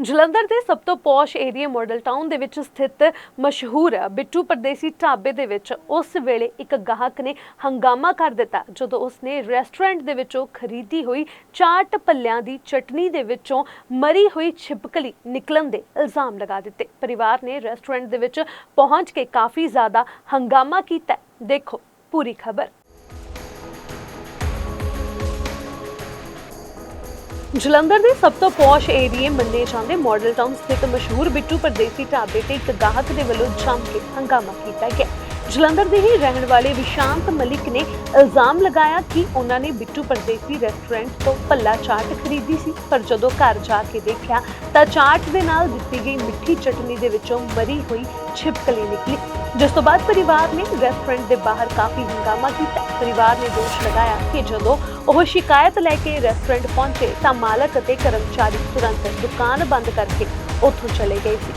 ਜਲੰਧਰ ਦੇ ਸਭ ਤੋਂ ਪੌਸ਼ ਏਰੀਆ ਮਾਡਲ ਟਾਊਨ ਦੇ ਵਿੱਚ ਸਥਿਤ ਮਸ਼ਹੂਰ ਬਿੱਟੂ ਪਰਦੇਸੀ ਢਾਬੇ ਦੇ ਵਿੱਚ ਉਸ ਵੇਲੇ ਇੱਕ ਗਾਹਕ ਨੇ ਹੰਗਾਮਾ ਕਰ ਦਿੱਤਾ, ਜਦੋਂ ਉਸਨੇ ਰੈਸਟੋਰੈਂਟ ਦੇ ਵਿੱਚੋਂ ਖਰੀਦੀ ਹੋਈ ਚਾਟ ਪੱਲਿਆਂ ਦੀ ਚਟਨੀ ਦੇ ਵਿੱਚੋਂ ਮਰੀ ਹੋਈ ਛਿਪਕਲੀ ਨਿਕਲਣ ਦੇ ਇਲਜ਼ਾਮ ਲਗਾ ਦਿੱਤੇ। ਪਰਿਵਾਰ ਨੇ ਰੈਸਟੋਰੈਂਟ ਦੇ ਵਿੱਚ ਪਹੁੰਚ ਕੇ ਕਾਫੀ ਜ਼ਿਆਦਾ ਹੰਗਾਮਾ ਕੀਤਾ। ਦੇਖੋ ਪੂਰੀ ਖਬਰ। ਜਲੰਧਰ ਦੇ ਸਭ ਤੋਂ ਪੌਸ਼ ਏਰੀਏ ਮੰਨੇ ਜਾਂਦੇ ਮਾਡਲ ਟਾਊਨ ਸਥਿਤ ਮਸ਼ਹੂਰ ਬਿੱਟੂ ਪਰਦੇਸੀ ਢਾਬੇ ਤੇ ਇੱਕ ਗਾਹਕ ਦੇ ਵੱਲੋਂ ਜੰਮ ਕੇ ਹੰਗਾਮਾ ਕੀਤਾ ਗਿਆ। ਜਲੰਧਰ ਦੇ ਹੀ ਰਹਿਣ ਵਾਲੇ ਵਿਸ਼ਾਂਤ ਮਲਿਕ ਨੇ ਇਲਜ਼ਾਮ ਲਗਾਇਆ ਕਿ ਉਹਨਾਂ ਨੇ ਬਿੱਟੂ ਪਰਦੇਸੀ ਰੈਸਟੋਰੈਂਟ ਤੋਂ ਪੱਲਾ ਚਾਟ ਖਰੀਦੀ ਸੀ। ਪਰ ਜਦੋਂ ਘਰ ਜਾ ਕੇ ਦੇਖਿਆ ਤਾਂ ਚਾਟ ਦੇ ਨਾਲ ਦਿੱਤੀ ਗਈ ਮਿੱਠੀ ਚਟਨੀ ਦੇ ਵਿੱਚੋਂ ਮਰੀ ਹੋਈ ਛਿਪਕਲੀ ਨਿਕਲੀ। ਜਿਸ ਤੋਂ ਬਾਅਦ ਪਰਿਵਾਰ ਨੇ ਰੈਸਟੋਰੈਂਟ ਦੇ ਬਾਹਰ ਕਾਫੀ ਹੰਗਾਮਾ ਕੀਤਾ। ਪਰਿਵਾਰ ਨੇ ਦੋਸ਼ ਲਗਾਇਆ ਕਿ ਜਦੋਂ ਉਹ ਸ਼ਿਕਾਇਤ ਲੈ ਕੇ ਰੈਸਟੋਰੈਂਟ ਪਹੁੰਚੇ ਤਾਂ ਮਾਲਕ ਅਤੇ ਕਰਮਚਾਰੀ ਤੁਰੰਤ ਦੁਕਾਨ ਬੰਦ ਕਰਕੇ ਉੱਥੋਂ ਚਲੇ ਗਏ ਸੀ।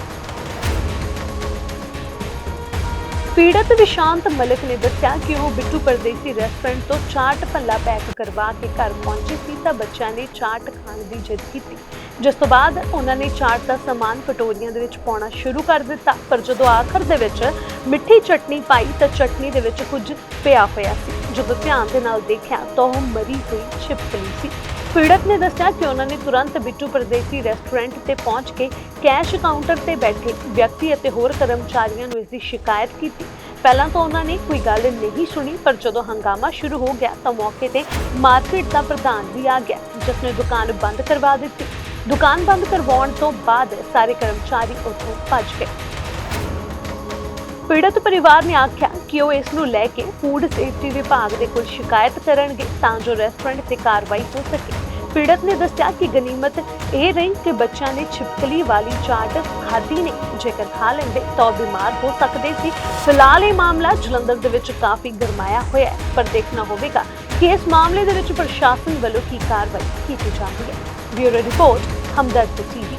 ਪੀੜਤ ਵਿਸ਼ਾਂਤ ਮਲਿਕ ਨੇ ਦੱਸਿਆ ਕਿ ਉਹ ਬਿੱਟੂ ਪਰਦੇਸੀ ਰੈਸਟੋਰੈਂਟ ਤੋਂ ਚਾਟ ਭੱਲਾ ਪੈਕ ਕਰਵਾ ਕੇ ਘਰ ਪਹੁੰਚੇ ਸੀ ਤਾਂ ਬੱਚਿਆਂ ਨੇ ਚਾਟ ਖਾਣ ਦੀ ਜਿੱਦ ਕੀਤੀ। ਜਿਸ ਤੋਂ ਬਾਅਦ ਉਹਨਾਂ ਨੇ ਚਾਟ ਦਾ ਸਮਾਨ ਕਟੋਰੀਆਂ ਦੇ ਵਿੱਚ ਪਾਉਣਾ ਸ਼ੁਰੂ ਕਰ ਦਿੱਤਾ। ਪਰ ਜਦੋਂ ਆਖਰ ਦੇ ਵਿੱਚ ਮਿੱਠੀ ਚਟਨੀ ਪਾਈ ਤਾਂ ਚਟਨੀ ਦੇ ਵਿੱਚ ਕੁਝ ਪਿਆ ਹੋਇਆ ਸੀ। ਜਦੋਂ ਧਿਆਨ ਦੇ ਨਾਲ ਦੇਖਿਆ, ਤਾਂ ਉਹ ਮਰੀ ਹੋਈ ਛਿਪਕਲੀ ਸੀ। ਪੀੜਤ ਨੇ ਦੱਸਿਆ ਕਿ ਉਹਨਾਂ ਨੇ ਤੁਰੰਤ ਬਿੱਟੂ ਪਰਦੇਸੀ ਰੈਸਟੋਰੈਂਟ ਤੇ ਪਹੁੰਚ ਕੇ ਕੈਸ਼ ਕਾਊਂਟਰ ਤੇ ਬੈਠੇ ਵਿਅਕਤੀ ਅਤੇ ਹੋਰ ਕਰਮਚਾਰੀਆਂ ਨੂੰ ਇਸ ਦੀ ਸ਼ਿਕਾਇਤ ਕੀਤੀ। ਪਹਿਲਾਂ ਤਾਂ ਉਹਨਾਂ ਨੇ ਕੋਈ ਗੱਲ ਨਹੀਂ ਸੁਣੀ, ਪਰ ਜਦੋਂ ਹੰਗਾਮਾ ਸ਼ੁਰੂ ਹੋ ਗਿਆ, ਤਾਂ ਮੌਕੇ ਤੇ ਮਾਰਕੀਟ ਦਾ ਪ੍ਰਧਾਨ ਵੀ ਆ ਗਿਆ ਜਿਸ ਨੇ ਦੁਕਾਨ ਬੰਦ ਕਰਵਾ ਦਿੱਤੀ। ਦੁਕਾਨ ਬੰਦ ਕਰਵਾਉਣ ਤੋਂ ਬਾਅਦ ਸਾਰੇ ਕਰਮਚਾਰੀ ਉੱਥੋਂ ਭੱਜ ਗਏ। ਪੀੜਤ ਪਰਿਵਾਰ ਨੇ ਆਖਿਆ ਕਿ ਉਹ ਇਸ ਨੂੰ ਲੈ ਕੇ ਫੂਡ ਸੇਫਟੀ ਵਿਭਾਗ ਦੇ ਕੋਲ ਸ਼ਿਕਾਇਤ ਕਰਨਗੇ ਤਾਂ ਜੋ ਰੈਸਟੋਰੈਂਟ ਤੇ ਕਾਰਵਾਈ ਹੋ ਸਕੇ। ਪੀੜਤ ਨੇ ਦੱਸਿਆ ਕਿ ਗਨੀਮਤ ਇਹ ਰਹੀ ਕਿ ਬੱਚਿਆਂ ਨੇ ਛਿਪਕਲੀ ਵਾਲੀ ਚਾਟ ਖਾਧੀ ਨਹੀਂ। ਜੇਕਰ ਖਾ ਲੈਂਦੇ ਤਾਂ ਉਹ ਬਿਮਾਰ ਹੋ ਸਕਦੇ ਸੀ। ਫਿਲਹਾਲ ਇਹ ਮਾਮਲਾ ਜਲੰਧਰ ਦੇ ਵਿੱਚ ਕਾਫੀ ਗਰਮਾਇਆ ਹੋਇਆ ਹੈ, ਪਰ ਦੇਖਣਾ ਹੋਵੇਗਾ ਕਿ ਇਸ ਮਾਮਲੇ ਦੇ ਵਿੱਚ ਪ੍ਰਸ਼ਾਸਨ ਵੱਲੋਂ ਕੀ ਕਾਰਵਾਈ ਕੀਤੀ ਜਾਂਦੀ ਹੈ। Bureau report, Hamdard TV.